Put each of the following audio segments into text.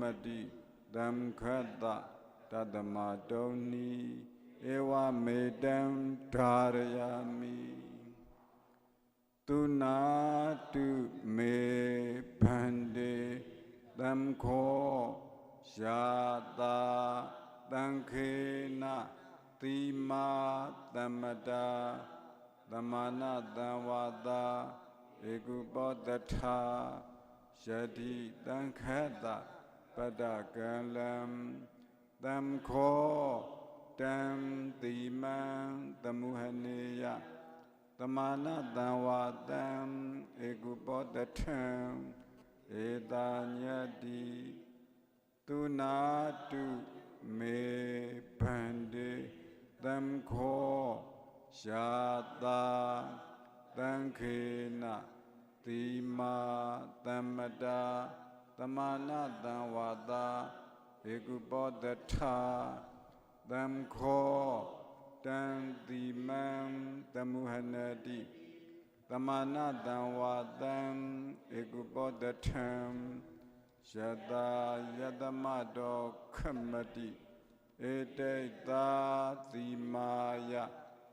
မတိသံခတ္တတတမတုံနီဧဝမေတံဓာရယာမိသူနာတုမေဗန္တေသံခောယာတာတံခေနတိမာသမ္မတာသမနာတံဝါတာဧကုပောတထာယတိတံခတ္တ ပတ္တကလံသံခောတံတိမံတမုဟနေယတမာနတံဝါတံဧကုပောတထံဧတာညတိသူနာတုမေဗန္တေသံခောရှာတာတံခေနတိမာသမ္မတာ တမာနတံဝါတာဧကုပောတထသံခောတံတိမံတမုဟနတိတမာနတံဝါတံဧကုပောတထံယတာယတမတောခမတိဧတေတာတိမာယ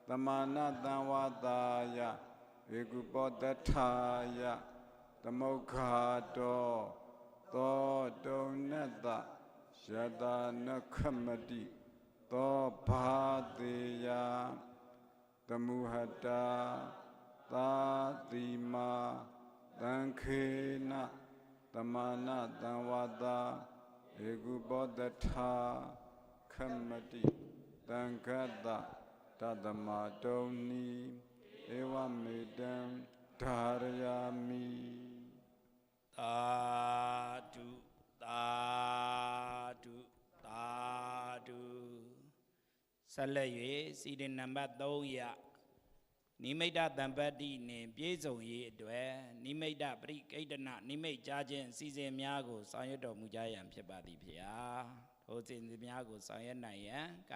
တမာနတံဝါတာယဧကုပောတထာယသမုခာတော သောတုံနတ္တယတာနခမတိသောဘာတေယတမုဟတာသာတိမာတံခေနတမာနတံဝါတာဧကုပောတထာခမတိတံခတ္တတတမတုံနီဧဝမေတံဓာရယာမိသာ ဓုသာဓုသာဓုဆက်လက်၍စီရင်နံပါတ်3ရနိမိတ်တတံပတ္တိနှင့်ပြည့်စုံရေးအတွက်နိမိတ်တပရိကိတ္တနနိမိတ်ကြားခြင်းအစီအစဉ်များကိုဆောင်ရွက်တော်မူကြရန်ဖြစ်ပါသည်ဖေဟာထိုအစီအစဉ်များကိုဆောင်ရွက်နိုင်ရန်က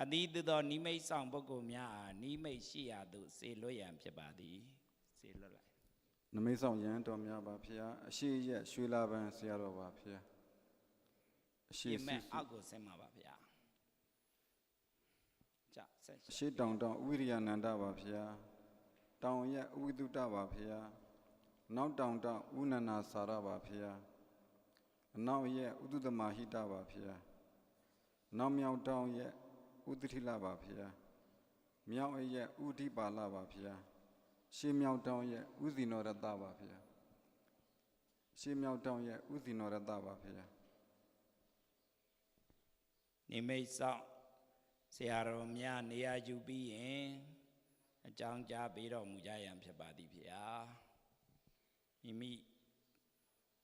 အသီးသီးသောနိမိတ်ဆောင်ပုဂ္ဂိုလ်များအားနိမိတ်ရှိရာသို့စေလွတ်ရန်ဖြစ်ပါသည်စေလွတ်လိုက် နမိတ်ဆောင်ရန်တော်များပါဖျားအရှိရက်ရွှေလာပန်းဆရာတော်ပါဖျားအရှိပြင်စုမဲ့စုအောက်ကိုဆင်းမှာပါဗျာကြဆက်အရှိတောင်တောင်ဥရိယနန္ဒပါဖျားတောင်ရက်ဥဝိတုတပါဖျားနောက်တောင်တောင်ဥနန္နာစာရပါဖျားအနောက်ရက်ဥဒုတမဟိတပါဖျားနောက်မြောက်တောင်ရက်ဥဒတိလပါဖျားမြောက်အရက်ဥဒိပါလပါဖျား ရှေးမြောက်တောင်ရက်ဥဇိနောရတပါဖျားရှေးမြောက်တောင်ရက်ဥဇိနောရတပါဖျားနိမိတ်ဆောင်ဆရာတော်များနေရာယူပြီးရင်အကြောင်းကြားပေးတော်မူကြရန်ဖြစ်ပါသည်ဖေဟာမိမိ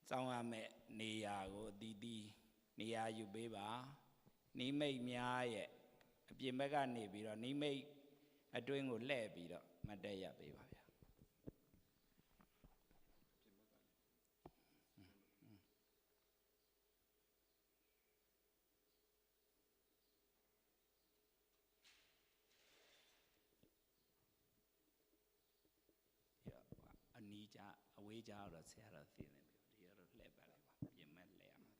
စောင်းရမယ့်နေရာကိုအတီးတီးနေရာယူပေးပါနိမိတ်များရဲ့အပြင်ဘက်ကနေပြီးတော့နိမိတ်အတွင်းကိုလှည့်ပြီးတော့မတ်တက်ရပေးပါဗျာ ရအနီး ကြအဝေးကြတော့ဆရာတော်သိနေပြီဒီကတော့လှည့်ပါလိုက်ပါပြင်မဲ့လှည့်ရမှာ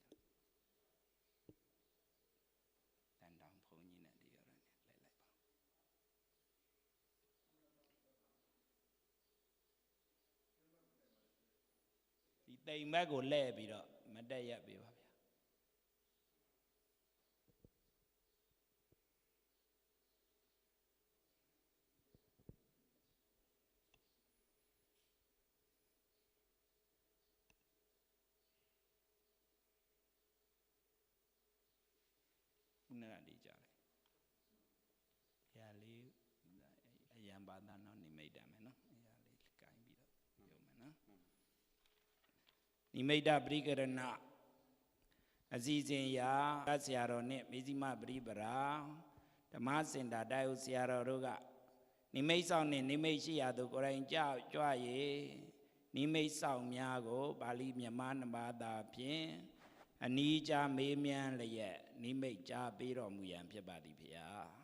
တန်တောင်ဘုန်းကြီးနဲ့ဒီကတော့လှည့်လိုက်ပါဒီတိမ်ဘက်ကိုလှည့်ပြီးတော့မတက်ရက်ပေးပါဗျာ ခုနကဒီကြတယ်။အရာလေးအယံ ဘာသာနော်နိမိတ်တမယ်နော်။အရာလေးကိုင်းပြီးတော့ပြောမယ်နော်။နိမိတ်တပရိကရဏအစီအစဉ်ရာဆရာတော်နဲ့မေဇိမပရိပရာဓမ္မစင်တာတိုင်ဦးဆရာတော်တို့ကနိမိတ်ဆောင်နဲ့နိမိတ်ရှိရာသို့ကိုယ်တိုင်ကြကြွရေနိမိတ်ဆောင်များကိုပါဠိမြန်မာနဘာသာဖြင့်အနီးကြမေးမြန်းလျက်နိမိတ်ကြားပေးတော်မူရန်ဖြစ်ပါသည်ဖေဟာ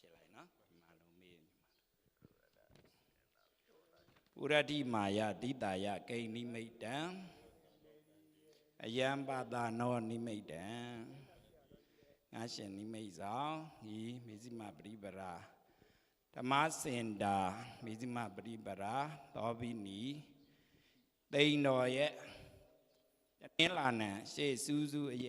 ဖြစ်လိုက်နော်ဒီမှာလုံးမေးညီမ ပုရတိမာယတိတာယဂိဏိမိတ်တံအယံပါတာနောနိမိတ်တံငါရှင်နိမိတ်ဆောင်ဤမေဇိမပရိပရာဓမ္မစင်တာမေဇိမပရိပရာသောဘိနီတိန်တော်ရဲ့တင်းလာနံရှေ့စူးစူးအယ